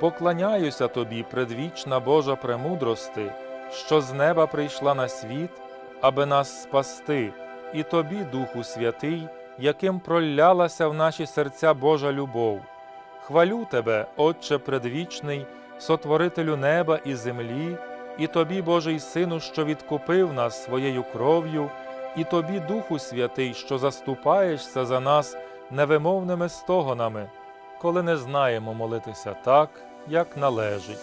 Поклоняюся тобі, предвічна Божа премудрости, що з неба прийшла на світ, аби нас спасти, і тобі, Духу Святий яким пролялася в наші серця Божа любов. Хвалю тебе, Отче предвічний, сотворителю неба і землі, і тобі, Божий Сину, що відкупив нас своєю кров'ю, і тобі, Духу Святий, що заступаєшся за нас невимовними стогонами, коли не знаємо молитися так, як належить.